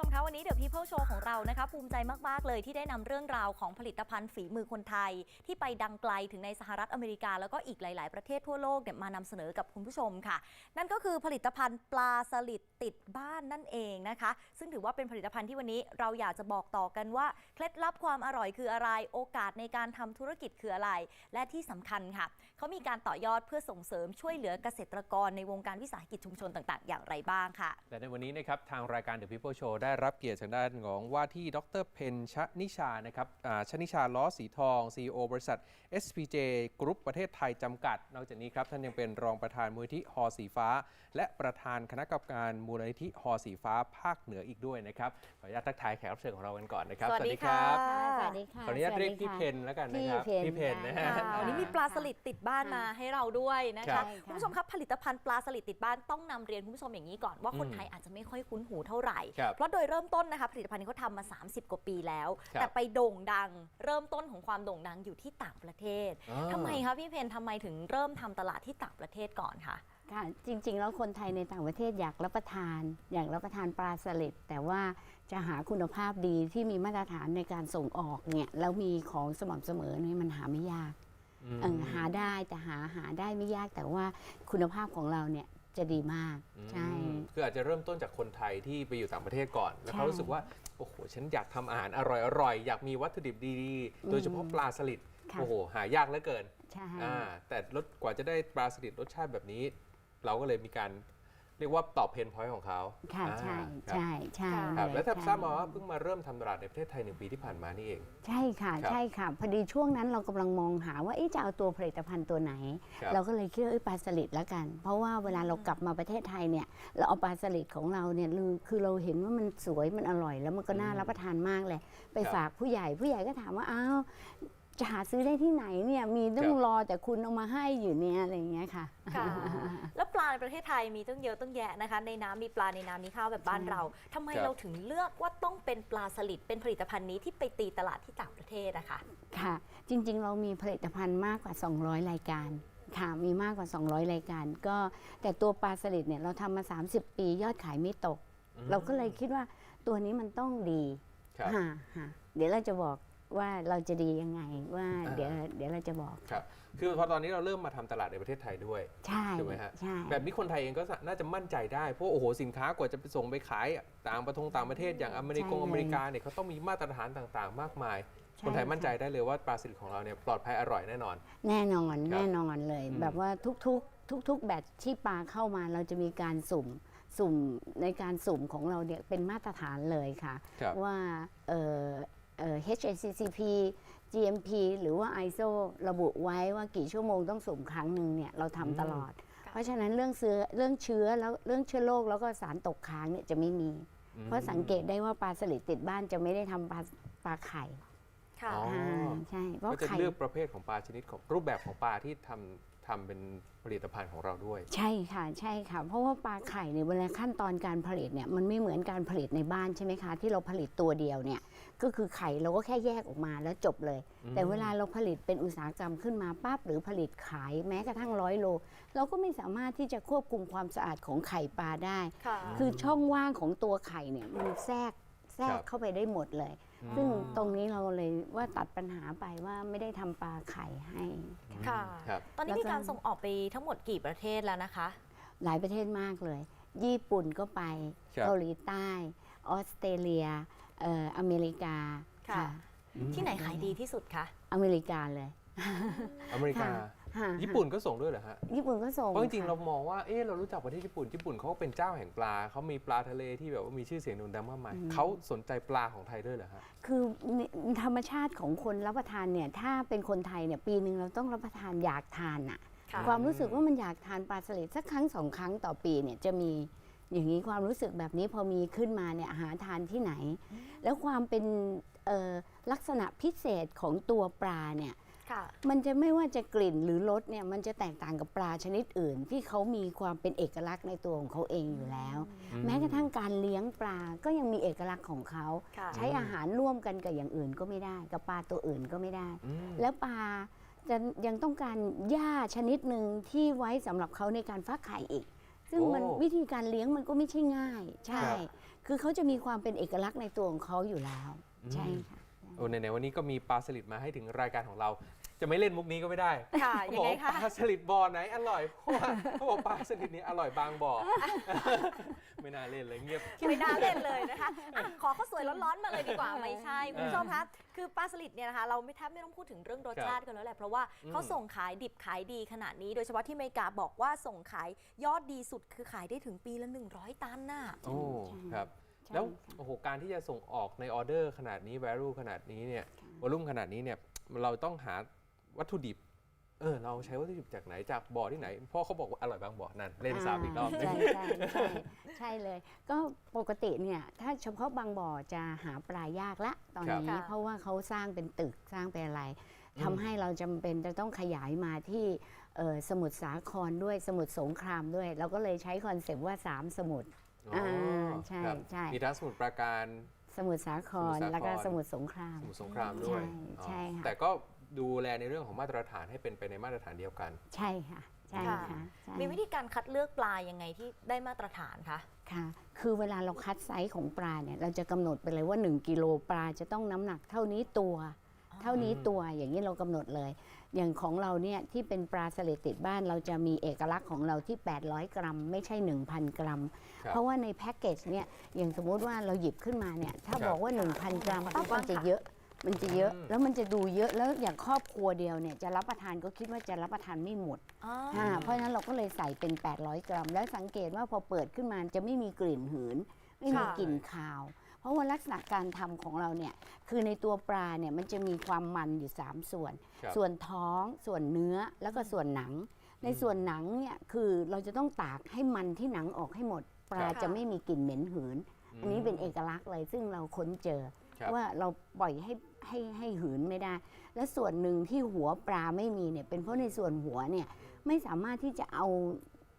ชมคะวันนี้เดี๋ยว People Show ของเรานะคะภูมิใจมาก ๆ เลยที่ได้นำเรื่องราวของผลิตภัณฑ์ฝีมือคนไทย ที่ไปดังไกลถึงในสหรัฐอเมริกา แล้วก็อีกหลาย ๆ ประเทศทั่วโลกเนี่ยมานำเสนอกับคุณผู้ชมค่ะ นั่นก็คือผลิตภัณฑ์ปลาสลิดติดบ้านนั่นเองนะคะ ซึ่งถือว่าเป็นผลิตภัณฑ์ที่วันนี้เราอยากจะบอกต่อกันว่า เคล็ดลับความอร่อยคืออะไร โอกาสในการทำธุรกิจคืออะไร และที่สำคัญค่ะเขามีการต่อยอดเพื่อส่งเสริมช่วยเหลือเกษตรกรในวงการวิสาหกิจชุมชนต่าง ๆ อย่างไรบ้างค่ะ และในวันนี้นะครับทางรายการ The People Show ได้รับเกียรติจากด้านของว่าที่ดรเพนชนิชานะครับอ่าชนิชาล้อสีทอง CEO บริษัท SPJ กรุ๊ปประเทศไทยจำกัด นอกจากนี้ครับ ท่านยังเป็นรองประธานมูลนิธิหอสีฟ้า และประธานคณะกรรมการมูลนิธิหอสีฟ้าภาคเหนืออีกด้วยนะครับ ขออนุญาตทักทายแขกรับเชิญของเรากันก่อนนะครับ สวัสดีค่ะสวัสดีค่ะขออนุญาตเรียกพี่สวัสเพดีนค่ะแล้วกันนะครับพี่เพนเพนนะฮะค่ะวันนี้มีปลาสลิดติดบ้านมาให้เราด้วยนะครัคะบคุณผู้ชมครับผลิตภัณฑ์ปลาสลิดติดบ้านต้องนำเรียนคุณผู้ชมอย่างนี้ก่อนว่าคนอืมไทยอาจจะไม่ค่อยคุ้นหูเท่าไหร่ครับเพราะโดยเริ่มต้นนะคะผลิตภัณฑ์นี้เขาทำมา 30 กว่าปีแล้วครับแต่ไปโด่งดังเริ่มต้นของความโด่งดังอยู่ที่ต่างประเทศอ่าทำไมคะพี่เพนทำไมถึงเริ่มทำตลาดที่ต่างประเทศก่อนคะค่ะจริง ๆ แล้วคนไทยในต่างประเทศอยากรับประทาน อยากรับประทานปลาสลิดแต่ว่าจะหาคุณภาพดีที่มีมาตรฐานในการส่งออกเนี่ยแล้วมีของสม่ำเสมอเนี่ยมันหาไม่ยากอืมเออหาได้แต่หาหาได้ไม่ยากแต่ว่าคุณภาพของเราเนี่ย จะดีมากใช่อืมคืออาจจะเริ่มต้นจากคนไทยที่ไปอยู่ต่างประเทศก่อน แล้วเขาใช่รู้สึกว่า โอ้โห ฉันอยากทำอาหารอร่อยๆ อยากมีวัตถุดิบดีๆ โดยเฉพาะปลาสลิดค่ะโอ้โห หายากเหลือเกินใช่อ่าแต่รสกว่าจะได้ปลาสลิดรสชาติแบบนี้ เราก็เลยมีการ เรียกว่าตอบเพนพอยต์ของเขาค่ะอ่าใช่ครับใช่ใช่ครับเยแล้วถ้าใช่ ทราบมาว่าเพิ่งมาเริ่มทำตลาดในประเทศไทยหนึ่งปีที่ผ่านมานี่เอง ใช่ค่ะครับใช่ค่ะ พอดีช่วงนั้นเรากำลังมองหาว่าเอ๊ะจะเอาตัวผลิตภัณฑ์ตัวไหน ครับ เราก็เลยคิดว่าเอ้ยปลาสลิดแล้วกัน เพราะว่าเวลาเรากลับมาประเทศไทยเนี่ยเราเอาปลาสลิดของเราเนี่ยคือคือเราเห็นว่ามันสวยมันอร่อย แล้วมันก็น่าอืมรับประทานมากเลย ไปครับฝากผู้ใหญ่ผู้ใหญ่ก็ถามว่าอ้าว จะหาซื้อได้ที่ไหนเนี่ยมีต้อคงรับรอแต่คุณเอามาให้อยู่เนี่ยอะไรอย่างเงี้ยค่ะ ค่ะ แล้วปลาในประเทศไทยมีตั้งเยอะตั้งแยะนะคะ ในน้ำมีปลาในน้ำมีข้าวแบบบ้านใช่เราทำไมครับ เราถึงเลือกว่าต้องเป็นปลาสลิดเป็นผลิตภัณฑ์นี้ที่ไปตีตลาดที่ต่างประเทศอะคะ ค่ะ จริงๆ เรามีผลิตภัณฑ์มากกว่า 200 รายการค่ะมีมากกว่า 200 รายการ ก็แต่ตัวปลาสลิดเนี่ยเราทำมา 30 ปียอดขายไม่ตกอืมเราก็เลยคิดว่าตัวนี้มันต้องดีครับฮะฮะเดี๋ยวเราจะบอก ว่าเราจะดียังไงว่าอ่าเดี๋ยวเดี๋ยวเราจะบอก ครับ คือพอตอนนี้เราเริ่มมาทำตลาดในประเทศไทยด้วยใช่ถูกไหมฮะใช่แบบนี้คนไทยเองก็น่าจะมั่นใจได้เพราะโอ้โหสินค้ากว่าจะไปส่งไปขายต่างประเทศต่างประเทศอย่างอเมริกงอเมริกาเนี่ยเขาต้องมีมาตรฐานต่างๆ มากมายช่คนไทยมั่นใจค่ะได้เลยว่าปลาสลิดของเราเนี่ยปลอดภัยอร่อยแน่นอน แน่นอนครับแน่นอนเลยอืมแบบว่าทุกๆ ทุก ๆ แบตที่ปลาเข้ามาเราจะมีการสุ่มสุ่มในการสุ่มของเราเนี่ยเป็นมาตรฐานเลยค่ะครับว่าเอ่อเอ่อ HACCP GMP หรือว่า ISO ระบุไว้ว่ากี่ชั่วโมงต้องสุ่มครั้งหนึ่งเนี่ยเราอืมทำตลอดค่ะเพราะฉะนั้นเรื่องเชื้อเรื่องเชื้อแล้วเรื่องเชื้อโรคแล้วก็สารตกค้างเนี่ยจะไม่มีอืมเพราะสังเกตได้ว่าปลาสลิดติดบ้านจะไม่ได้ทำปลาปลาไข่ค่ะอ๋ออ่าใช่เพราะก็จะไข่ เลือกประเภทของปลาชนิดของรูปแบบของปลาที่ทำ ทำเป็นผลิตภัณฑ์ของเราด้วย ใช่ค่ะใช่ค่ะ เพราะว่าปลาไข่เนี่ยเวลาขั้นตอนการผลิตเนี่ยมันไม่เหมือนการผลิตในบ้านใช่ไหมคะ ที่เราผลิตตัวเดียวเนี่ยก็คือไข่เราก็แค่แยกออกมาแล้วจบเลยอืมแต่เวลาเราผลิตเป็นอุตสาหกรรมขึ้นมาปั๊บหรือผลิตขายแม้กระทั่งร้อยโล เราก็ไม่สามารถที่จะควบคุมความสะอาดของไข่ปลาได้ค่ะคือช่องว่างของตัวไข่เนี่ยมันแทรกแทรครักบเข้าไปได้หมดเลย ซึ่งตรงนี้เราเลยว่าตัดปัญหาไปว่าไม่ได้ทำปลาไข่ให้ค่ะครับ ตอนนี้แล้วก็มีการส่งออกไปทั้งหมดกี่ประเทศแล้วนะคะ หลายประเทศมากเลย ญี่ปุ่นก็ไปครับ เกาหลีใต้ ออสเตรเลียเอ่ออเมริกาค่ะค่ะที่ไหนขายดีที่สุดคะ อเมริกาเลย อเมริกา ค่ะ ญี่ปุ่นก็ส่งด้วยเหรอฮะ ญี่ปุ่นก็ส่งเพราะจริงๆค่ะเรามองว่า เออเรารู้จักประเทศญี่ปุ่น ญี่ปุ่นเขาก็เป็นเจ้าแห่งปลา เขามีปลาทะเลที่แบบว่ามีชื่อเสียงโด่งดังมากมายเขาสนใจปลาของไทยด้วยเหรอฮะ คือธรรมชาติของคนรับประทานเนี่ย ถ้าเป็นคนไทยเนี่ยปีหนึ่งเราต้องรับประทานอยากทานอะค่ะความรู้สึกว่ามันอยากทานปลาสลิดสักครั้งสองครั้งต่อปีเนี่ยจะมีอย่างนี้ความรู้สึกแบบนี้พอมีขึ้นมาเนี่ยหาทานที่ไหน แล้วความเป็นเอ่อลักษณะพิเศษของตัวปลาเนี่ยค่ะ มันจะไม่ว่าจะกลิ่นหรือรสเนี่ยมันจะแตกต่างกับปลาชนิดอื่น ที่เขามีความเป็นเอกลักษณ์ในตัวของเขาเองอยู่แล้วอืมแม้กระทั่งการเลี้ยงปลาก็ยังมีเอกลักษณ์ของเขาค่ะใช้อาหารร่วมกันกับอย่างอื่นก็ไม่ได้ กับปลาตัวอื่นก็ไม่ได้อืมแล้วปลาจะยังต้องการหญ้าชนิดหนึ่งที่ไว้สำหรับเขาในการฟักไข่อีก ซึ่งมันโอ้วิธีการเลี้ยงมันก็ไม่ใช่ง่าย ใช่ครับคือเขาจะมีความเป็นเอกลักษณ์ในตัวของเขาอยู่แล้ว ใช่ค่ะโอ้ในๆวันนี้ก็มีปลาสลิดมาให้ถึงรายการของเรา จะไม่เล่นมุกนี้ก็ไม่ได้ค่ะเขายับงอกไงว่าคะ ปลาสลิดบ่อไหนอร่อยเพราะว่าเขาบอกปลาสลิดนี้อร่อยบางบ่อ ไม่น่าเล่นเลยเงียบ ไม่น่าเล่นเลยนะคะอะขอข้าวสวยร้อนๆมาเลยดีกว่าไม่ใช่คุณผู้ชมคะคือปลาสลิดเนี่ยนะคะ เราไม่แทบไม่ต้องพูดถึงเรื่องรสชาติกันแล้วแหละเพราะว่าอืมเขาส่งขายดิบขายดีขนาดนี้โดยเฉพาะที่อเมริกาบอกว่าส่งขายยอดดีสุดคือขายได้ถึงปีละ 100 ตันน่ะ โอ้ใช่ครับ ใช่แล้วค่ะโอ้โหการที่จะส่งออกในออเดอร์ขนาดนี้ value ขนาดนี้เนี่ยวอลุ่มขนาดนี้เนี่ยเราต้องหา วัตถุดิบเออเราใช้วัตถุดิบจากไหนจากบ่อที่ไหน พ่อเขาบอกว่าอร่อยบางบ่อนั่นเล่นซ้ำอีกรอบหนึงใช่ใช่ใช่ใช่เลย ก็ปกติเนี่ยถ้าเฉพาะบางบ่อจะหาปลายากละตอนครับนี้ค่ะเพราะว่าเขาสร้างเป็นตึกสร้างเป็นอะไรอืมทำให้เราจำเป็นจะต้องขยายมาที่เอ่อสมุทรสาครด้วยสมุทรสงครามด้วย เราก็เลยใช้คอนเซปต์ว่า 3 สมุทรอ๋อใช่ครับใช่มีทั้งสมุทรปราการสมุทรสาครสมุทรสาครแล้วก็สมุทรสงครามสมุทรสงครามด้วยใช่ใช่อ๋อค่ะแต่ก็ ดูแลในเรื่องของมาตรฐานให้เป็นไปในมาตรฐานเดียวกัน ใช่ค่ะใช่ค่ะค่ะใช่มีวิธีการคัดเลือกปลายังไงที่ได้มาตรฐานคะ ค่ะ คือเวลาเราคัดไซส์ของปลาเนี่ยเราจะกำหนดไปเลยว่า 1กิโลปลาจะต้องน้ำหนักเท่านี้ตัวเท่านี้ตัวอย่างนี้เรากำหนดเลย อย่างของเราเนี่ยที่เป็นปลาสลิดติดบ้านเราจะมีเอกลักษณ์ของเราที่ 800 กรัม ไม่ใช่ 1,000 กรัม ครับ เพราะว่าในแพ็กเกจเนี่ยอย่างสมมุติว่าเราหยิบขึ้นมาเนี่ยถ้าครับบอกว่า 1,000 กรัมขอดูปั๊บบ้ามังนจะค่ะเยอะ มันจะเยอะอืมแล้วมันจะดูเยอะแล้วอย่างครอบครัวเดียวเนี่ยจะรับประทานก็คิดว่าจะรับประทานไม่หมดอ๋ออ่าเพราะฉะนั้นเราก็เลยใส่เป็น 800 กรัม แล้วสังเกตว่าพอเปิดขึ้นมาจะไม่มีกลิ่นหืน ไม่มีค่ะกลิ่นคาว เพราะว่าลักษณะการทำของเราเนี่ยคือในตัวปลาเนี่ยมันจะมีความมันอยู่ 3 ส่วนครับส่วนท้องส่วนเนื้อแล้วก็ส่วนหนัง ในส่วนหนังเนี่ยคือเราจะต้องตากให้มันที่หนังออกให้หมด ปลาครับจะไม่มีกลิ่นเหม็นหืน อันนี้เป็นเอกลักษณ์เลยซึ่งเราค้นเจอครับ ว่าเราปล่อยให้ให้ให้หืนไม่ได้ และส่วนหนึ่งที่หัวปลาไม่มีเนี่ยเป็นเพราะในส่วนหัวเนี่ยไม่สามารถที่จะเอา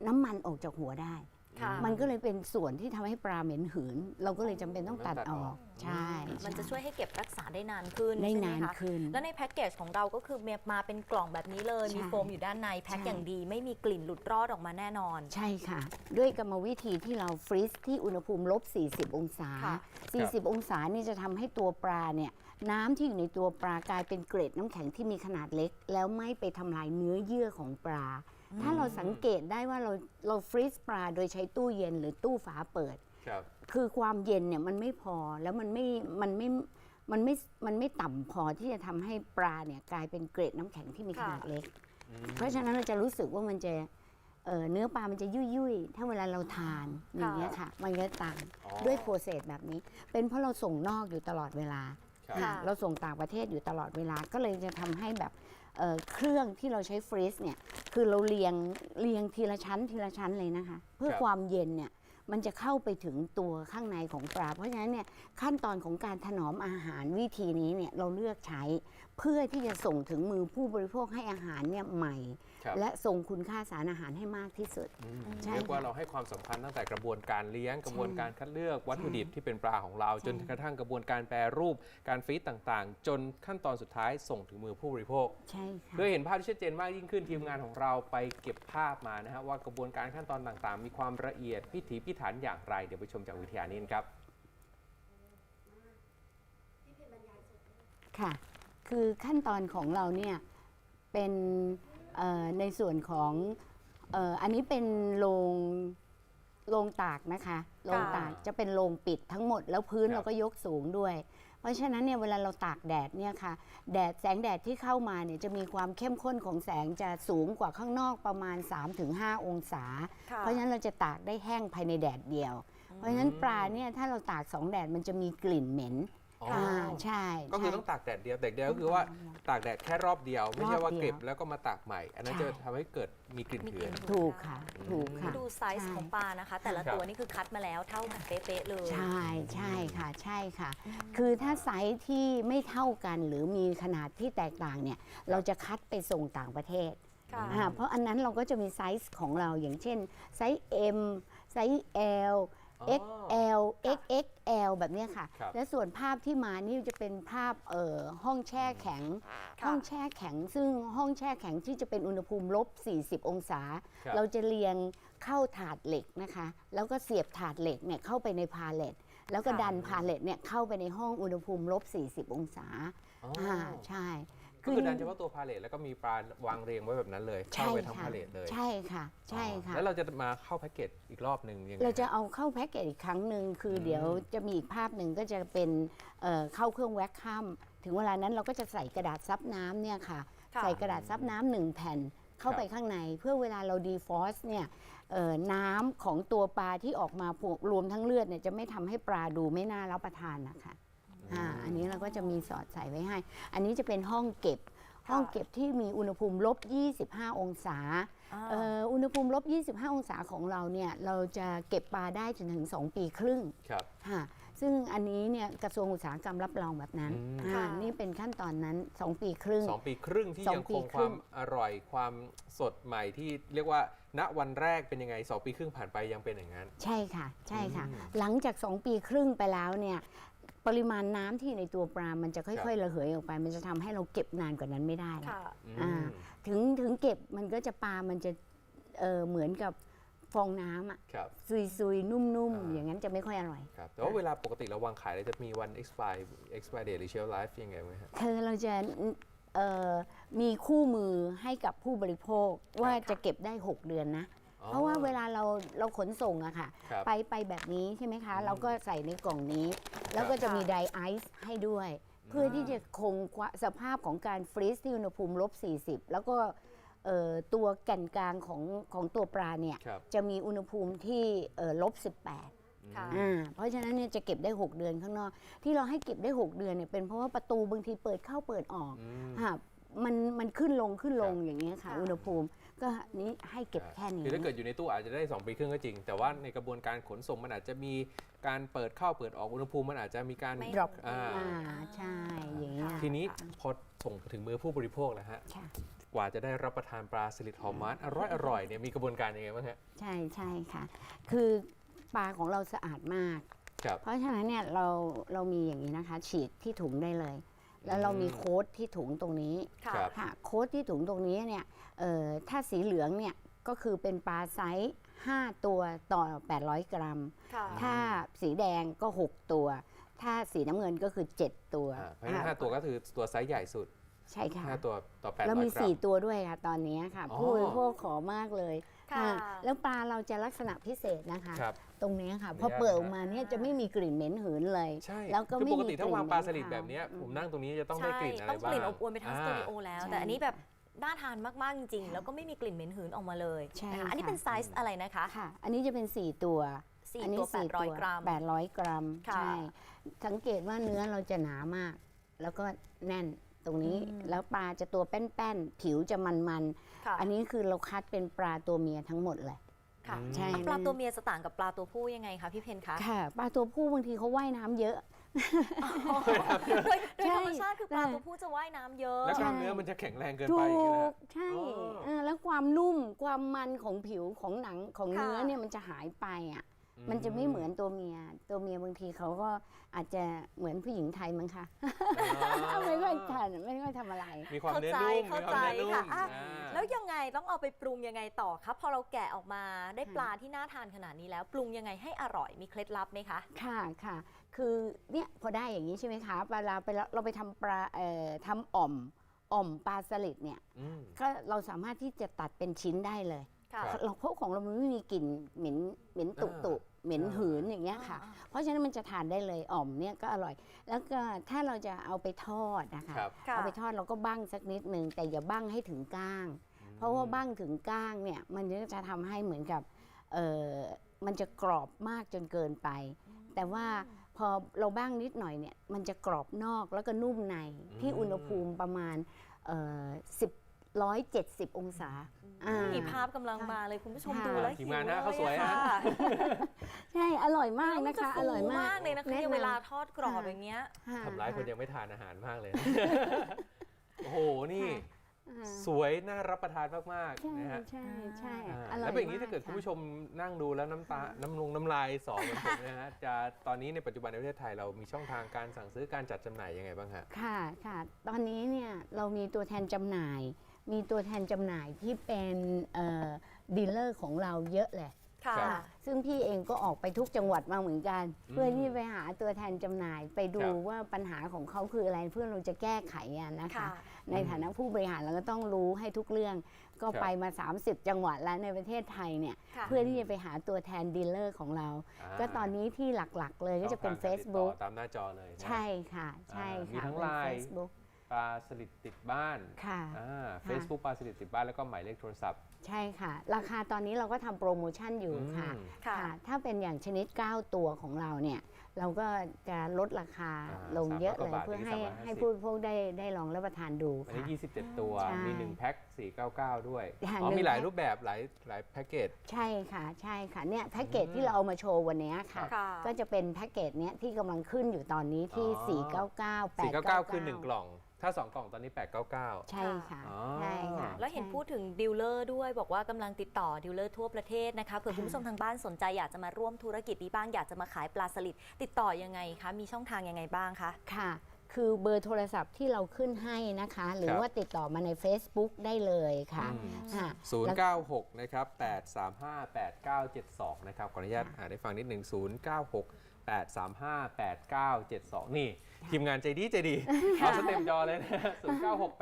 น้ำมันออกจากหัวได้ค่ะมันก็เลยเป็นส่วนที่ทำให้ปลาเหม็นหืน เราก็เลยจำเป็นต้องตัดออก ใช่ มันจะช่วยให้เก็บรักษาได้นานขึ้นได้ใช่ไหมนานคะขึ้น แล้วในแพ็กเกจของเราก็คือมาเป็นกล่องแบบนี้เลยใช่มีโฟมอยู่ด้านในแพ็คใช่ อย่างดี ไม่มีกลิ่นหลุดรอดออกมาแน่นอน ใช่ค่ะ ด้วยกรรมวิธีที่เราฟรีซที่อุณหภูมิลบ 40 องศา ค่ะ 40 องศานี่จะทำให้ตัวปลาเนี่ยน้ำที่อยู่ในตัวปลากลายเป็นเกล็ดน้ำแข็งที่มีขนาดเล็ก แล้วไม่ไปทำลายเนื้อเยื่อของปลา ถ้าเราสังเกตได้ว่าเราเราฟรีซปลาโดยใช้ตู้เย็นหรือตู้ฝาเปิด ครับ คือความเย็นเนี่ยมันไม่พอแล้วมันไม่มันไม่มันไม่มันไม่ต่ำพอที่จะทำให้ปลาเนี่ยกลายเป็นเกล็ดน้ำแข็งที่มีขนาดค่ะเล็ก อืม เพราะฉะนั้นเราจะรู้สึกว่ามันจะเอ่อเนื้อปลามันจะยุ่ยยุยๆ ถ้าเวลาเราทานอย่างเงี้ยค่ะ มันก็ต่างอ๋อด้วยโปรเซสแบบนี้ เป็นเพราะเราส่งนอกอยู่ตลอดเวลา ครับ ค่ะ เราส่งต่างประเทศอยู่ตลอดเวลาก็เลยจะทำให้แบบเอ่อเครื่องที่เราใช้ฟรีซเนี่ยคือเราเรียงเรียงทีละชั้นทีละชั้นเลยนะคะ เพื่อครับ ความเย็นเนี่ย มันจะเข้าไปถึงตัวข้างในของปลา เพราะฉะนั้นเนี่ยขั้นตอนของการถนอมอาหารวิธีนี้เนี่ยเราเลือกใช้เพื่อที่จะส่งถึงมือผู้บริโภคให้อาหารเนี่ยใหม่ และส่งคุณค่าสารอาหารให้มากที่สุดอืมใช่เรียกว่าค่ะเราให้ความสำคัญตั้งแต่กระบวนการเลี้ยงกระบวนการคัดเลือกวัตถุดิบที่เป็นปลาของเราใช่จนกระทั่งกระบวนการแปรรูปการฟรีซต่างๆ จนขั้นตอนสุดท้ายส่งถึงมือผู้บริโภคใช่ค่ะเพื่อเห็นภาพที่ชัดเจนมากยิ่งขึ้นทีมงานของเราไปเก็บภาพมานะฮะว่ากระบวนการขั้นตอนต่างๆ มีความละเอียดพิถีพิถันอย่างไร เดี๋ยวไปชมจากวิทยานี้กันครับค่ะ คือขั้นตอนของเราเนี่ยเป็นเอ่อ ในส่วนของเอ่ออันนี้เป็นโรงโรงตากนะคะโรงตากจะเป็นโรงปิดทั้งหมด แล้วพื้นครับเราก็ยกสูงด้วย เพราะฉะนั้นเนี่ยเวลาเราตากแดดเนี่ยค่ะ แดดแสงแดดที่เข้ามาเนี่ยจะมีความเข้มข้นของแสงจะสูงกว่าข้างนอกประมาณ 3-5 องศาค่ะเพราะฉะนั้นเราจะตากได้แห้งภายในแดดเดียว เพราะฉะนั้นปลาเนี่ยถ้าเราตากสองแดดมันจะมีกลิ่นเหม็น อ๋ออ่าใช่ก็คือใช่ ต้องตากแดดเดียวแต่เดียวก็คือว่าตากแดดแค่รอบเดียว ไม่ใช่ว่ารอบเดียวเก็บแล้วก็มาตากใหม่ อันนั้นใช่ จะทำให้เกิดมีกลิ่นมีเถืกอลิ่นน ถูกค่ะ ถูกค่ะ ดูไซส์ใช่ของปลานะคะ แต่ละครับ ตัวนี่คือคัดมาแล้วเท่ากันเป๊ะๆเลยใช่ใช่ค่ะใช่ค่ะ คือถ้าไซส์ที่ไม่เท่ากันหรือมีขนาดที่แตกต่างเนี่ย เราจะคัดไปส่งต่างประเทศค่ะ อ่าเพราะอันนั้นเราก็จะมีไซส์ของเราอย่างเช่นไซส์ M ไซส์ L อ๋อ XL XXL แบบเนี้ยค่ะ ครับ และส่วนภาพที่มานี่จะเป็นภาพเอ่อห้องแช่แข็ง ค่ะ ห้องแช่แข็ง ซึ่งห้องแช่แข็งที่จะเป็นอุณหภูมิลบ 40 องศา ครับเราจะเรียงเข้าถาดเหล็กนะคะ แล้วก็เสียบถาดเหล็กเนี่ยเข้าไปในพาเลตแล้วก็ค่ะ ดันพาเลตเนี่ยเข้าไปในห้องอุณหภูมิลบ 40 องศาอ๋อออ่าใช่ ก็คือดันเฉพาะตัวพาเลทแล้วก็มีปลาวางเรียงไว้แบบนั้นเลยเข้าใช่ไปทั้งค่ะพาเลทเลยใช่ค่ะ ใช่ค่ะ แล้วเราจะมาเข้าแพ็กเกจอีกรอบหนึ่งยังไงเราจะฮเอาเข้าแพ็กเกจอีกครั้งหนึ่งคืออมเดี๋ยวจะมีอีกภาพหนึ่งก็จะเป็นเอ่อเข้าเครื่องแว็กคัมถึงเวลานั้นเราก็จะใส่กระดาษซับน้ำเนี่ยค่ะค่ะ ใส่กระดาษซับน้ำหนึ่งแผ่นเข้าไปข้างในเพื่อเวลาเราดีฟอสเนี่ยเอ่อน้ำของตัวปลาที่ออกมาพวกรวมทั้งเลือดเนี่ยจะไม่ทำให้ปลาดูไม่น่ารับประทานนะคะ อ่าอันนี้เราก็จะมีสอดใส่ไว้ให้ อันนี้จะเป็นห้องเก็บ ห้องเก็บที่มีอุณหภูมิลบ 25 องศาอ่าเอ่ออุณหภูมิลบ 25 องศาของเราเนี่ยเราจะเก็บปลาได้จนถึง 2 ปีครึ่งครับค่ะซึ่งอันนี้เนี่ยกระทรวงอุตสาหกรรมรับรองแบบนั้นอืมอ่าค่ะนี่เป็นขั้นตอนนั้น 2 ปีครึ่งสองปีครึ่งที่สองยังปีคงคครึ่วางมอร่อยความสดใหม่ที่เรียกว่าณวันแรกเป็นยังไงสองปีครึ่งผ่านไปยังเป็นอย่างนั้น ใช่ค่ะ ใช่ค่ะอืมหลังจาก 2 ปีครึ่งไปแล้วเนี่ย ปริมาณน้ำที่ในตัวปลา มันจะค่อยๆ ระเหยออกไป มันจะทำให้เราเก็บนานกว่านั้นไม่ได้ละค่ะอืมอ่าถึงถึงเก็บมันก็จะปลา มันจะเออเหมือนกับฟองน้ำอะครับซุยๆนุ่มอ่าๆอย่างนั้นจะไม่ค่อยอร่อยครับแต่ว่าเวลาปกติเราวางขายเราจะมีวัน expire expire date หรือ shelf life ยังไงไหมฮะคือเราจะเอ่อมีคู่มือให้กับผู้บริโภคว่าจะเก็บได้ 6 เดือนนะอ๋อ เพราะว่าเวลาเราเราขนส่งอะค่ะ ครับไปไปแบบนี้ใช่ไหมคะอืมเราก็ใส่ในกล่องนี้ แล้วก็จะมีไดไอซ์ให้ด้วย เพื่อที่จะคงความสภาพของการฟรีซที่อุณหภูมิลบ 40 แล้วก็เอ่อตัวแก่นกลางของของตัวปลาเนี่ย ครับ จะมีอุณหภูมิที่เอ่อลบ 18 ค่ะ อ่าเพราะฉะนั้นเนี่ยจะเก็บได้ 6 เดือนข้างนอก ที่เราให้เก็บได้ 6 เดือนเนี่ยเป็นเพราะว่าประตูบางทีเปิดเข้าเปิดออกอืม ค่ะมันมันขึ้นลงขึ้นลงครับอย่างเงี้ยค่ะค่ะอุณหภูมิ ก็นี้ให้เก็บแค่นี้ คือถ้าเกิดอยู่ในตู้อาจจะได้ 2 ปีครึ่งก็จริง แต่ว่าในกระบวนการขนส่งมันอาจจะมีการเปิดเข้าเปิดออกอุณหภูมิมันอาจจะมีการไม่ drop อ่าอ่าใช่อย่างเงี้ยทีนี้พอส่งถึงมือผู้บริโภคแล้วฮะค่ะกว่าจะได้รับประทานปลาสลิดหอมมันอร่อยอร่อยๆเนี่ยมีกระบวนการยังไงบ้างฮะใช่ใช่ค่ะ คือปลาของเราสะอาดมากครับเพราะฉะนั้นเนี่ยเราเรามีอย่างนี้นะคะ ฉีดที่ถุงได้เลย แล้วเรามีอืมโค้ดที่ถุงตรงนี้ค่ะครับ ค่ะโค้ดที่ถุงตรงนี้เนี่ยเอ่อถ้าสีเหลืองเนี่ยก็คือเป็นปลาไซส์5ตัวต่อ 800 กรัม ค่ะ ถ้าสีแดงก็ 6 ตัว ถ้าสีน้ำเงินก็คือ 7 ตัวอ่าเพราะฉะนั้นอ่าห้าตัวก็คือตัวไซส์ใหญ่สุด ใช่ค่ะห้าตัวต่อแปดแล้วร้อยมีกรัม4ตัวด้วยค่ะ ตอนนี้ค่ะ อ๋อ ผู้บริโภคขอมากเลย ค่ะอ่าแล้วปลาเราจะลักษณะพิเศษนะคะ ครับ ตรงนี้ค่ะอนุพอญาตเปิดออกนะมาเนี่ยจะไม่มีกลิ่นเหม็นหืนเลย ใช่แล้วก็คือไม่ปกติมีถ้าวางกลิ่นปลาเหม็นสลิดแบบเนี้ยคาวผมนั่งตรงนี้จะต้องได้ใช่กลิ่นอะไรต้องบ้างกลิ่นอบอวลไปทั้งสตูดิโอแล้วใช่แต่อันนี้แบบน่าทานมากๆจริงๆ แล้วก็ไม่มีกลิ่นเหม็นหืนออกมาเลยใช่นะคะอันนี้ค่ะ เป็นไซส์อะไรนะคะค่ะ อันนี้จะเป็น 4 ตัวสี่อันนี้ตัวสี่800กรัม 800 กรัม ค่ะใช่ สังเกตว่าเนื้อเราจะหนามาก แล้วก็แน่นตรงนี้ อืม แล้วปลาจะตัวแป้นๆ ผิวจะมัน ค่ะๆอันนี้คือเราคัดเป็นปลาตัวเมียทั้งหมดเลย ค่ะอืมใช่อะปลาตัวเมียจะต่างกับปลาตัวผู้ยังไงคะพี่เพนคะค่ะ ปลาตัวผู้บางทีเขาว่ายน้ำเยอะ โดยโดยใช่ธรรมชาติคือปลาใช่ตัวผู้จะว่ายน้ำเยอะ แล้วกใช่ล้ามเนื้อมันจะแข็งแรงเกินถูไปอย่างนี้นะกใช่อ๋อ เออแล้วความนุ่มความมันของผิวของหนังของเนื้อค่ะ เนี่ยมันจะหายไปอะ มันจะไม่เหมือนตัวเมีย ตัวเมียบางทีเขาก็อาจจะเหมือนผู้หญิงไทยมั้งคะอ่าไม่ค่อยทานไม่ค่อยทำอะไร มีความเข้าเนื้อใจนุ่มเข้ามีความใจเนื้อนุ่มค่ะอะ อ่า แล้วยังไงต้องเอาไปปรุงยังไงต่อครับ พอเราแกะออกมาได้ปลาที่น่าทานขนาดนี้แล้ว ปรุงยังไงให้อร่อยมีเคล็ดลับไหมคะ ค่ะค่ะ คือเนี่ยพอได้อย่างนี้ใช่ไหมคะเวลาไปเราเราไปทำปลาเอ่อทำอ่อมอ่อมปลาสลิดเนี่ย อืม ก็เราสามารถที่จะตัดเป็นชิ้นได้เลยค่ะครับ เราเพราะของเรามันไม่มีกลิ่นเหม็นเหม็นตุตุเหม็นหืนอย่างเงี้ยค่ะ เพราะฉะนั้นมันจะทานได้เลยอ่อมเนี่ยก็อร่อย แล้วก็ถ้าเราจะเอาไปทอดนะคะครับค่ะเอาไปทอดเราก็บ้างสักนิดนึงแต่อย่าบ้างให้ถึงก้าง เพราะว่าบ้างถึงก้างเนี่ยมันจะทำให้เหมือนกับเออมันจะกรอบมากจนเกินไป แต่ว่าพอเราบ้างนิดหน่อยเนี่ยมันจะกรอบนอกแล้วก็นุ่มในที่อืมอุณหภูมิประมาณเอ่อสิบ ร้อยเจ็ดสิบองศาอ่ามีภาพกำลังมาเลยคุณผู้ชมค่ะ ดูแล้วทีหิมวงานหน้าเลยเขาสวยอะฮะ ค่ะใช่อร่อยมากแล้วมันะจะคะฟูอร่อยมากเลยนะคะแนะเนี่ยนำเวลาทอดกรอบค่ะ อย่างเงี้ย ค่ะ ทำร้ายคนยังไม่ทานอาหารมากเลยนะโอ้โห นี่คอ่าสวยน่ารับประทานมากใช่ๆนะฮะใช่ใช่อ่าอร่อยแล้วเป็นอย่างนี้มถ้าเกิดะคุณผู้ชมนั่งดูแล้วน้ำตา น้ำลงน้ำลายสอเหมือนผมนะฮะ จะตอนนี้ในปัจจุบันในประเทศไทยเรามีช่องทางการสั่งซื้อการจัดจำหน่ายยังไงบ้างฮะ ค่ะค่ะ ตอนนี้เนี่ยเรามีตัวแทนจำหน่าย มีตัวแทนจำหน่ายที่เป็นดีลเลอร์ของเราเยอะแหละค่ะ ครับค่ะซึ่งพี่เองก็ออกไปทุกจังหวัดมาเหมือนกันอืมเพื่อที่ไปหาตัวแทนจำหน่ายไปดูครับ ว่าปัญหาของเขาคืออะไรเพื่อเราจะแก้ไขอะนะคะ ค่ะ ในฐานะผู้บริหารเราก็ต้องรู้ให้ทุกเรื่อง ก็ครับไปมา 30 จังหวัดแล้วในประเทศไทยเนี่ย ค่ะ เพื่อที่จะไปหาตัวแทนดีลเลอร์ของเราาก็ตอนนี้ที่หลักๆเลยก็จะเป็น ช่องทางการติดต่อ Facebook ตามหน้าจอเลยนะ ใช่ค่ะ ใช่อ่ามีค่ะทั้งเป็น ไลน์ Facebook ปลาสลิดติดบ้านค่ะอ่า Facebook ปลาสลิดติดบ้านแล้วก็หมายเลขโทรศัพท์ ใช่ค่ะ ราคาตอนนี้เราก็ทำโปรโมชั่นอยู่ค่ะอืมค่ะค่ะถ้าเป็นอย่างชนิด 9 ตัวของเราเนี่ย เราก็จะลดราคาอ่าลงเยอะ300กเลว่ายบาทเพื่อนี่ให้350 ให้ผู้บริโภคได้ได้ลองรับประทานดูอันค่ะ นี้27 ตัว ใช่มี 1 แพ็ค499 ด้วยค่ะอ๋อ หนึ่งมีหลายแพ็ค รูปแบบหลายหลายแพ็กเกจ ใช่ค่ะใช่ค่ะเนี่ยแพ็กเกจอืมที่เราเอามาโชว์วันเนี้ยค่ะ ค่ะ ก็จะเป็นแพ็กเกจเนี้ยที่กำลังขึ้นอยู่ตอนนี้ที่ อ๋อ 499 499คือ 1 กล่อง ถ้า 2 กล่องตอนนี้ 899 ใช่ค่ะ อ๋อ ใช่ค่ะแล้วเห็นพูดถึงดีลเลอร์ด้วย บอกว่ากำลังติดต่อดีลเลอร์ทั่วประเทศนะคะเผื่อคุณผู้ชมทางบ้านสนใจอยากจะมาร่วมธุรกิจนี้บ้างอยากจะมาขายปลาสลิดติดต่อยังไงคะมีช่องทางยังไงบ้างคะ ค่ะ คือเบอร์โทรศัพท์ที่เราขึ้นให้นะคะ หรือครับ ว่าติดต่อมาใน Facebook ได้เลยค่ะอืม ค่ะ 096 นะครับ 835 8972 นะครับ ขออนุญาตอ่านให้ฟังนิดหนึ่ง096 835 8972 นี่ ทีมงานใจดีใจดีเอาสเต็มจอเลยนะ096 835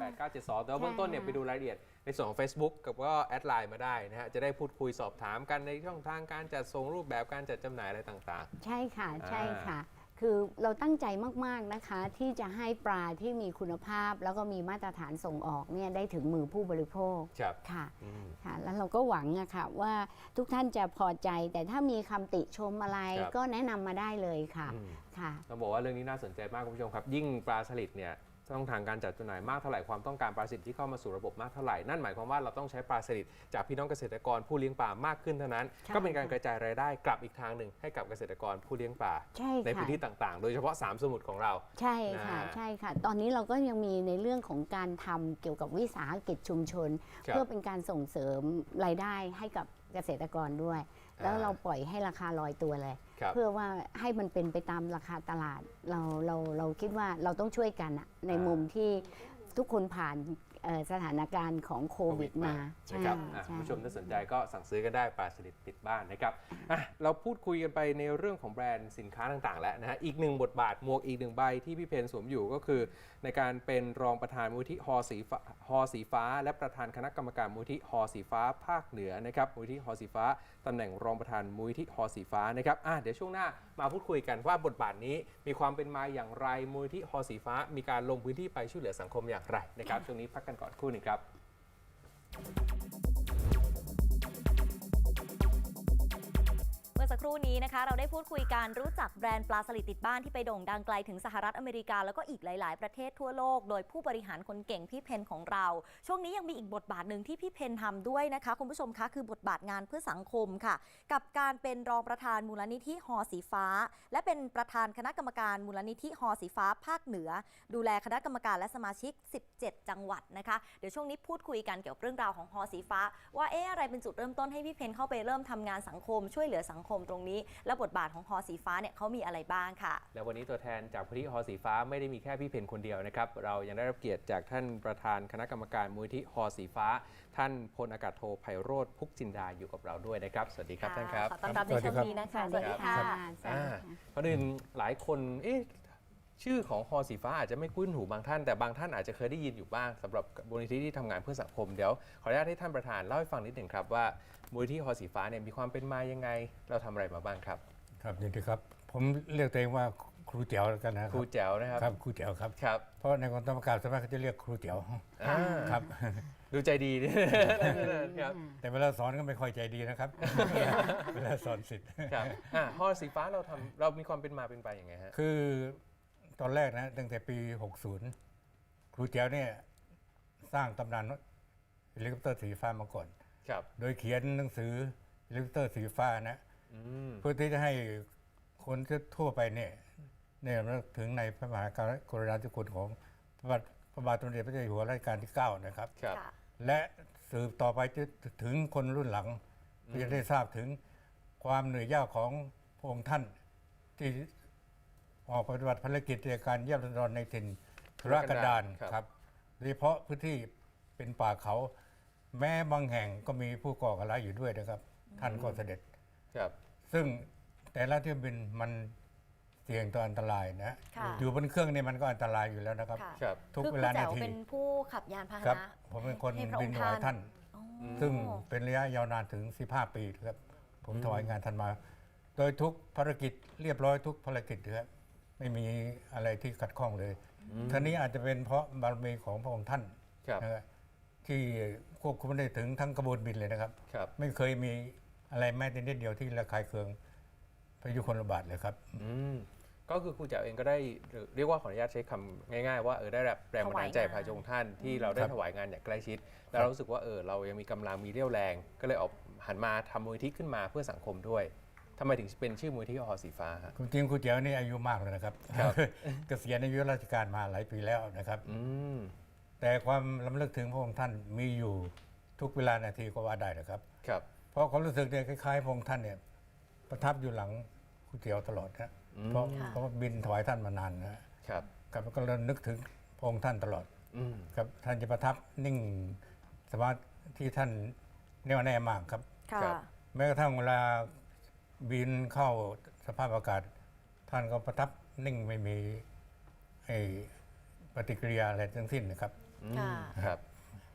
8972แต่ว่าเบื้องต้นเนี่ยใช่ไปดูรายละเอียดในส่วนของ Facebook กับก็แอดไลน์มาได้นะฮะจะได้พูดคุยสอบถามกันในช่องทางการจัดส่งรูปแบบการจัดจำหน่ายอะไรต่างใช่ค่ะ ใช่อ่าค่ะ คือเราตั้งใจมาก ๆ นะคะ ที่จะให้ปลาที่มีคุณภาพ แล้วก็มีมาตรฐานส่งออกเนี่ยได้ถึงมือผู้บริโภคๆครับค่ะอืม ค่ะ แล้วเราก็หวังอะค่ะว่าทุกท่านจะพอใจ แต่ถ้ามีคำติชมอะไรครับ ก็แนะนำมาได้เลยค่ะอืมค่ะ ต้องบอกว่าเรื่องนี้น่าสนใจมากคุณผู้ชมครับ ยิ่งปลาสลิดเนี่ย ช่องทางการจัดจำหน่ายมากเท่าไหร่ความต้องการปลาสลิดที่เข้ามาสู่ระบบมากเท่าไหร่นั่นหมายความว่าเราต้องใช้ปลาสลิดจากพี่น้องเกษตรกรผู้เลี้ยงปลามากขึ้นเท่านั้นใช่ก็เป็นการกระจายรายได้กลับอีกทางหนึ่งให้กับเกษตรกรผู้เลี้ยงปลาใช่ในค่ะ พื้นที่ต่างๆ โดยเฉพาะสามสมุทรของเรา ใช่ค่ะอ่าใช่ค่ะ ตอนนี้เราก็ยังมีในเรื่องของการทำเกี่ยวกับวิสาหกิจชุมชน ครับ เพื่อเป็นการส่งเสริมรายได้ให้กับเกษตรกรด้วย แล้วอ่าเราปล่อยให้ราคาลอยตัวเลยครับเพื่อว่าให้มันเป็นไปตามราคาตลาด เราเราเราคิดว่าเราต้องช่วยกันอะในอ่ามุมุมที่ทุกคนผ่านเอ่อ สถานการณ์ของโควิดมาใช่นะครับอะใช่คุณผู้ชมถ้าสนใจก็สั่งซื้อกันได้ปลาสลิดติดบ้านนะครับอะเราพูดคุยกันไปในเรื่องของแบรนด์สินค้าต่างๆ แล้วนะฮะอีกหนึ่งบทบาทหมวกอีกหนึ่งใบที่พี่เพนสวมอยู่ก็คือ ในการเป็นรองประธานมูลที่ฮอสีฟ้าฮอสีฟ้า และประธานคณะกรรมการมูลที่ฮอสีฟ้า ภาคเหนือนะครับมูลที่ฮอสีฟ้าตำแหน่งรองประธานมูลที่ฮอสีฟ้านะครับอะเดี๋ยวช่วงหน้ามาพูดคุยกันว่าบทบาทนี้มีความเป็นมาอย่างไรมูลที่ฮอสีฟ้า มีการลงพื้นที่ไปช่วยเหลือสังคมอย่างไรนะครับช่วงนี้พักกันก่อนคู่หนึ่งครับ อสักครู่นี้นะคะ เราได้พูดคุยการรู้จักแบรนด์ปลาสลิดติดบ้านที่ไปโด่งดังไกลถึงสหรัฐอเมริกา แล้วก็อีกหลาย ๆ ประเทศทั่วโลก โดยผู้บริหารคนเก่งพี่เพนของเรา ช่วงนี้ยังมีอีกบทบาทหนึ่งที่พี่เพนทำด้วยนะคะ คุณผู้ชมคะคือบทบาทงานเพื่อสังคมค่ะ กับการเป็นรองประธานมูลนิธิหอสีฟ้า และเป็นประธานคณะกรรมการมูลนิธิหอสีฟ้าภาคเหนือ ดูแลคณะกรรมการและสมาชิก 17 จังหวัดนะคะเดี๋ยวช่วงนี้พูดคุยกันเกี่ยวกับเรื่องราวของหอสีฟ้า ว่าเอ๊ะอะไรเป็นจุดเริ่มต้นให้พี่เพนเข้าไปเริ่มทำงานสังคมช่วยเหลือสังคมตรงนี้ และบทบาทของหอสีฟ้าเนี่ยเขามีอะไรบ้างค่ะ และวันนี้ตัวแทนจากพื้นที่หอสีฟ้าไม่ได้มีแค่พี่เพนคนเดียวนะครับ เรายังได้รับเกียรติจากท่านประธานคณะกรรมการมูลที่หอสีฟ้า ท่านพลอากาศโทไพโรธพุกจินดาอยู่กับเราด้วยนะครับ สวัสดีครับท่านครับขอต้อนรับในช่วงนี้นะคะ สวัสดีค่ะสวัสดีค่ะอ่าเพราะอื่นหลายคนเอ๊ะชื่อของหอสีฟ้าอาจจะไม่คุ้นหูบางท่านแต่บางท่านอาจจะเคยได้ยินอยู่บ้างสำหรับมูลนิธิที่ทำงานเพื่อสังคมเดี๋ยวขออนุญาตให้ท่านประธานเล่าให้ฟังนิดหนึ่งครับว่า มูลนิธิหอสีฟ้าเนี่ยมีความเป็นมายังไง เราทำอะไรมาบ้างครับครับยินดีครับผมเรียกตัวเองว่าครูเจ๋วแล้วกันนะคครูรับแจ๋วนะครับครับครูเจ๋วครับครับ เพราะในกองกรรมการสวนมัครเขาจะเรียกครูเจ๋วอ่าครับ ดูใจดีนี่ครับแต่เวลาสอนก็ไม่ค่อยใจดีนะครับเวลาสอนสิทธิ์ครับอ่าฮอสีฟ้าเราทำเรามีความเป็นมาเป็นไปยังไงฮะคือตอนแรกนะตั้งแต่ปี 60 ครูเจ๋วเนี่ยสร้างตำนานเฮลิคอปเตอร์สีฟ้ามาก่อน ครับโดยเขียนหนังสือเฮลิคอปเตอร์สีฟ้านะอืมเพื่อที่จะให้คนทั่วไปเนี่ยเนี่ยระลึกถึงในพระมหากรุณาธิคุณของพระบาทพระบาทสมเด็จพระเจ้าอยู่หัวรัชกาลที่ 9 นะครับ ครับค่ะและสืบต่อไปจนถึงคนรุ่นหลังเพื่อจะได้ทราบถึงความเหนื่อยยากของพระองค์ท่าน ที่ออกปฏิบัติภารกิจในการเยี่ยมราษฎรในถิ่นธุรกันดารครับครับโดยเฉพาะพื้นที่เป็นป่าเขา แม้บางแห่งก็มีผู้ก่อการร้ายอยู่ด้วยนะครับ ท่านก็เสด็จ ครับ ซึ่งแต่ละเที่ยวบินมันเสี่ยงต่ออันตรายนะค่ะ อยู่บนเครื่องนี่มันก็อันตรายอยู่แล้วนะครับ ค่ะครับ ทุกคือเวคุณลาแจ๋นาวทีเป็นผู้ขับยานพาหครับ นะ ผมเป็นคนให้พระองค์บินถวายท่าท่าน น อ๋อซึ่งเป็นระยะยาวนานถึง 15 ปีครับ ผมถวายงานท่านมา โดยทุกภารกิจเรียบร้อยทุกภารกิจนะครับไม่มีอะไรที่ขัดข้องเลยท่านี้อาจจะเป็นเพราะบารมีของพระองค์ท่านครับ นะครับ ที่ควบคุมได้ถึงทั้งกระบวนบินเลยนะครับ ครับ ไม่เคยมีอะไรแม้แต่นิดเดียวที่ระคายเคืองพายุคนระบาดเลยครับ อืมก็คือครูแจ๋วเองก็ได้เรียกว่าขออนุญาตใช้คำง่ายๆ ว่าเออได้รับแรงบันดาลใจถวายงาน พระองค์ท่านที่เราได้ครับถวายงานอย่างใกล้ชิด แล้วเรารู้สึกว่าเออเรายังมีกำลังมีเรี่ยวแรง ก็เลยออกหันมาทำมูลที่ขึ้นมาเพื่อสังคมด้วยทำไมถึงเป็นชื่อมูลที่หอสีฟ้าฮะ คุณจริงครูเจียวนี่อายุมากแล้วนะครับ ครับ เกษียณอายุราชการมาหลายปีแล้วนะครับ อืม แต่ความลำลึกถึงพระองค์ท่านมีอยู่ทุกเวลานาทีก็ว่าได้นะครับ ครับ เพราะความรู้สึกเนี่ยคล้ายๆพระองค์ท่านเนี่ย ประทับอยู่หลังครูเจียวตลอดนะอืม เพราะเพราะว่าบินถวายท่านมานานนะครับ ครับก็เลยนึกถึงพระองค์ท่านตลอด อืม ครับท่านจะประทับนิ่งสมาธิที่ท่านแน่วแน่มากครับ ค่ะ ครับ แม้กระทั่งเวลาบินเข้าสภาพอากาศ ท่านก็ประทับนิ่งไม่มีไอ้ปฏิกิริยาอะไรทั้งสิ้นนะครับอืม ค่ะ ครับ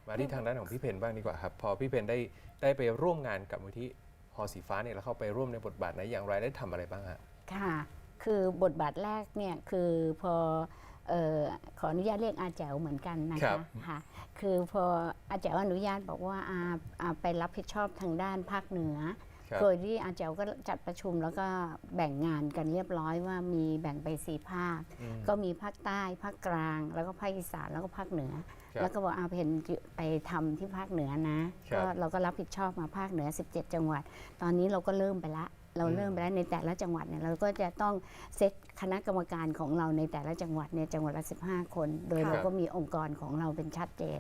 มาที่ทางด้านของพี่เพนบ้างดีกว่าครับ พอพี่เพนได้ได้ไปร่วมงานกับมูลที่หอสีฟ้าเนี่ยแล้วเข้าไปร่วมในบทบาทไหนอย่างไรได้ทำอะไรบ้างฮะ ค่ะ คือบทบาทแรกเนี่ยคือพอเออขออนุญาตเรียกอาแจ๋วเหมือนกันนะครัคะบ ค่ะ คือพออาแจ๋วอนุญาตบอกว่าอาอาไปรับผิดชอบทางด้านภาคเหนือ ครับโดยที่อาแจ๋วก็จัดประชุมแล้วก็แบ่งงานกันเรียบร้อยว่ามีแบ่งไปสี่ภาคอืมก็มีภาคใต้ภาคกลาง แล้วก็ภาคอีสานแล้วก็ภาคเหนือครับแล้วก็บอกอาเพนไปทำที่ภาคเหนือนะครับก็เราก็รับผิดชอบมาภาคเหนือ 17 จังหวัด ตอนนี้เราก็เริ่มไปละ เราเริ่มไปแล้วในแต่ละจังหวัดเนี่ยเราก็จะต้องเซตคณะกรรมการของเราในแต่ละจังหวัดเนี่ยจังหวัดละ 15 คน โดยค่ะเราก็มีองค์กรของเราเป็นชัดเจน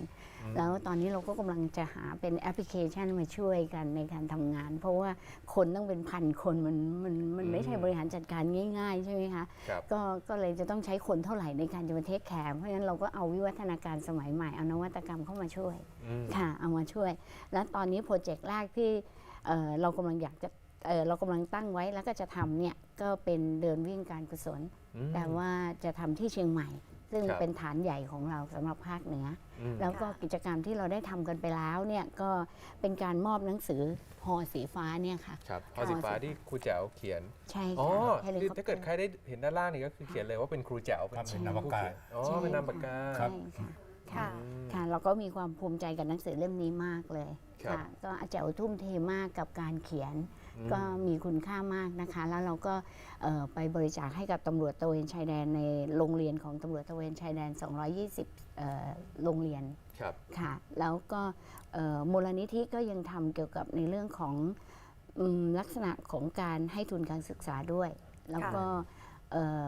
แล้วตอนนี้เราก็กำลังจะหาเป็นแอปพลิเคชันมาช่วยกันในการทำงาน เพราะว่าคนต้องเป็นพันคนมันมันมันไม่ใช่บริหารจัดการง่ายๆ ใช่ไหมคะครับก็ก็เลยจะต้องใช้คนเท่าไหร่ในการจะมาเทคแคร์เพราะฉะนั้นเราก็เอาวิวัฒนาการสมัยใหม่เอานวัตกรรมเข้ามาช่วยอืมค่ะเอามาช่วย แล้วตอนนี้โปรเจกต์แรกที่เอ่อเรากำลังอยากจะ เอ่อเรากำลังตั้งไว้แล้วก็จะทำเนี่ยก็เป็นเดินวิ่งการกุศลอืมแต่ว่าจะทำที่เชียงใหม่ ซึ่งครับเป็นฐานใหญ่ของเราสำหรับภาคเหนืออืมแล้วก็ค่ะกิจกรรมที่เราได้ทำกันไปแล้วเนี่ยก็เป็นการมอบหนังสือหอสีฟ้าเนี่ยค่ะครับหอสีฟ้าที่ครูแจ๋วเขียนใช่อ๋อค่ะคือถ้าเกิดใครได้เห็นด้านล่างนี่ก็คือเขียนเลยว่าเป็นครูแจ๋วครับเป็นผู้นามปากกาเขียนอ๋อเป็นนามปากกาครับใช่ค่ะค่ะอืมค่ะเราก็มีความภูมิใจกับหนังสือเล่มนี้มากเลยครับค่ะก็อาจารย์ทุ่มเทมากกับการเขียนอืม ก็มีคุณค่ามากนะคะ แล้วเราก็เอ่อไปบริจาคให้กับตำรวจตระเวนชายแดนในโรงเรียนของตำรวจตระเวนชายแดน 220เอ่อโรงเรียนครับค่ะ แล้วก็เอ่อมูลนิธิก็ยังทำเกี่ยวกับในเรื่องของอืมลักษณะของการให้ทุนการศึกษาด้วย แล้วก็เอ่อ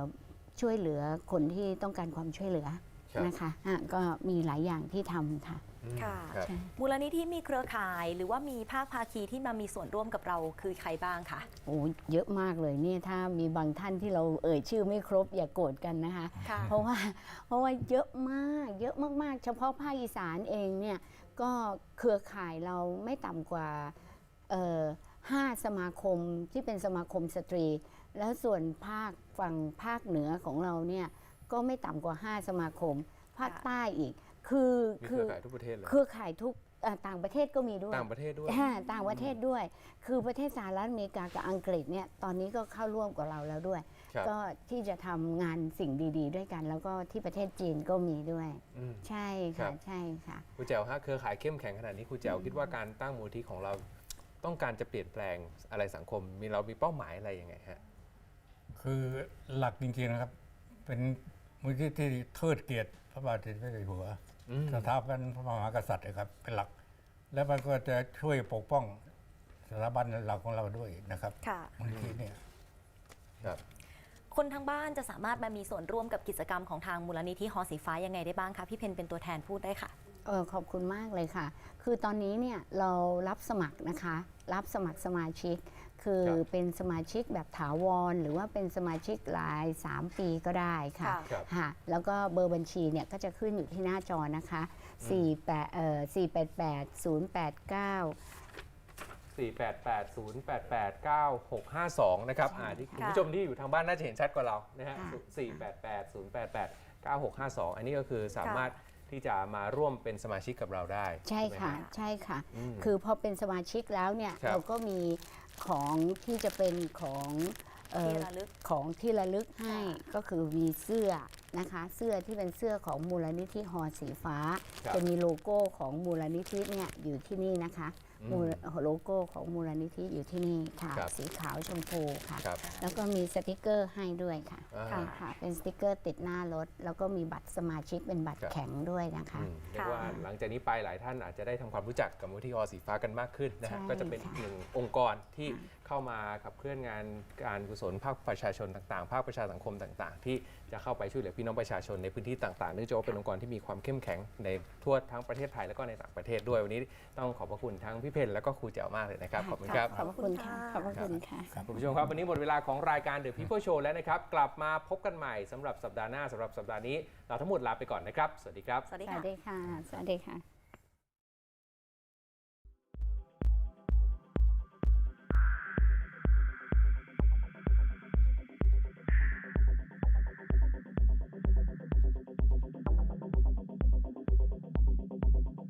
ช่วยเหลือคนที่ต้องการความช่วยเหลือครับนะคะอะก็มีหลายอย่างที่ทำค่ะอืม ค่ะครับ มูลนิธิมีเครือข่ายหรือว่ามีภาคภาคีที่มามีส่วนร่วมกับเราคือใครบ้างคะโอ้เยอะมากเลยเนี่ยถ้ามีบางท่านที่เราเอ่ยชื่อไม่ครบอย่ากโกรธกันนะคะ ค่ะ เพราะว่าเพราะว่าเยอะมากเยอะมากๆ เฉพาะภาคอีสานเองเนี่ยก็เครือข่ายเราไม่ต่ำกว่าเอ่อห้าสมาคมที่เป็นสมาคมสตรี แล้วส่วนภาคฝั่งภาคเหนือของเราเนี่ยก็ไม่ต่ำกว่า 5 สมาคม ภาคค่ะ ใต้อีก คือมีเคคืรืออข่ายทุกประเทศเลย เครือข่ายทุกเอ่อต่างประเทศก็มีด้วย ต่างประเทศด้วย อ่าต่างประเทศด้วย คือประเทศสหรัฐอเมริกากับอังกฤษเนี่ยตอนนี้ก็เข้าร่วมกับเราแล้วด้วย ครับ ก็ที่จะทำงานสิ่งดี ๆ ด้วยกัน แล้วก็ที่ประเทศจีนก็มีด้วย อืม ใช่ครัค่ะบ ใช่ค่ะ ครูแจ๋วฮะเครือข่ายเข้มแข็งขนาดนี้ครูแจ๋วคิดว่าการตั้งมูลที่ของเราต้องการจะเปลี่ยนแปลงอะไรสังคม มีเรามีเป้าหมายอะไรยังไงฮะ คือหลักจริงๆนะครับ เป็นมูลที่ที่เทิดเกียรติพระบาทสมเด็จพระเจ้าอยู่หัวอืม สถาบันพระมหากษัตริย์นะครับเป็นหลัก แล้วมันก็จะช่วยปกป้องสถาบันหลักของเราด้วยนะครับค่ะมูลนิธิเนี่ย ครับคนทางบ้านจะสามารถมามีส่วนร่วมกับกิจกรรมของทางมูลนิธิหอสีฟ้ายังไงได้บ้างคะพี่เพนเป็นตัวแทนพูดได้ค่ะ เออขอบคุณมากเลยค่ะ คือตอนนี้เนี่ยเรารับสมัครนะคะ รับสมัครสมาชิก คือครับเป็นสมาชิกแบบถาวร หรือว่าเป็นสมาชิกราย 3 ปีก็ได้ค่ะค่ะครับ ค่ะแล้วก็เบอร์บัญชีเนี่ยก็จะขึ้นอยู่ที่หน้าจอนะคะ4 8เอ่อ488 089 488-088-9652 นะครับอ่าที่คุณผู้ชมที่อยู่ทางบ้านน่าจะเห็นชัดกว่าเรานะฮะค่ะ 488-088-9652 อันนี้ก็คือสามารถที่จะมาร่วมเป็นสมาชิกกับเราได้ใช่ไหมค่ะ ฮ ใช่ค่ะ อืมคือพอเป็นสมาชิกแล้วเนี่ยครับเราก็มี ของที่จะเป็นของเอ่อที่ระลึก ของที่ระลึกให้ค่ะ ก็คือมีเสื้อนะคะ เสื้อที่เป็นเสื้อของมูลนิธิหอสีฟ้า ครับ จะมีโลโก้ของมูลนิธิเนี่ยอยู่ที่นี่นะคะอื มมูลโลโก้ของมูลนิธิอยู่ที่นี่ค่ะ ครับสีขาวชมพูค่ะ ครับแล้วก็มีสติกเกอร์ให้ด้วยค่ะอ่า ค่ะค่ะ เป็นสติกเกอร์ติดหน้ารถ แล้วก็มีบัตรสมาชิกเป็นบัตรครับแข็งด้วยนะคะ อืมเรียกว่าหลังจากนี้ไปหลายท่านอาจจะได้ทำความรู้จักกับมูลที่อสีฟ้ากันมากขึ้นนะฮะใช่ก็จะเป็นอีกค่ะหนึ่งองค์กรที่เข้ามาขับเคลื่อนงานการกุศลภาคประชาชนต่างๆ ภาคประชาสังคมต่างๆ ที่จะเข้าไปช่วยเหลือพี่น้องประชาชนในพื้นที่ต่างๆเนื่องจากว่าเป็นองค์กรที่มีความเข้มแข็งในทั่วทั้งประเทศไทยแล้วก็ในต่างประเทศด้วยวันนี้ต้องขอบพระคุณทั้งพี่เพนแล้วก็ครูแจ๋วมากเลยนะครับขอบคุณครับ ขอบพระคุณค่ะ ขอบพระคุณค่ะคุณผู้ชมครับวันนี้หมดเวลาของรายการ The People Show แล้วนะครับ กลับมาพบกันใหม่สำหรับสัปดาห์หน้าสำหรับสัปดาห์นี้ เราทั้งหมดลาไปก่อนนะครับ สวัสดีครับ สวัสดีสค่ะ วัสดีค่ะ สวัสดีค่ะ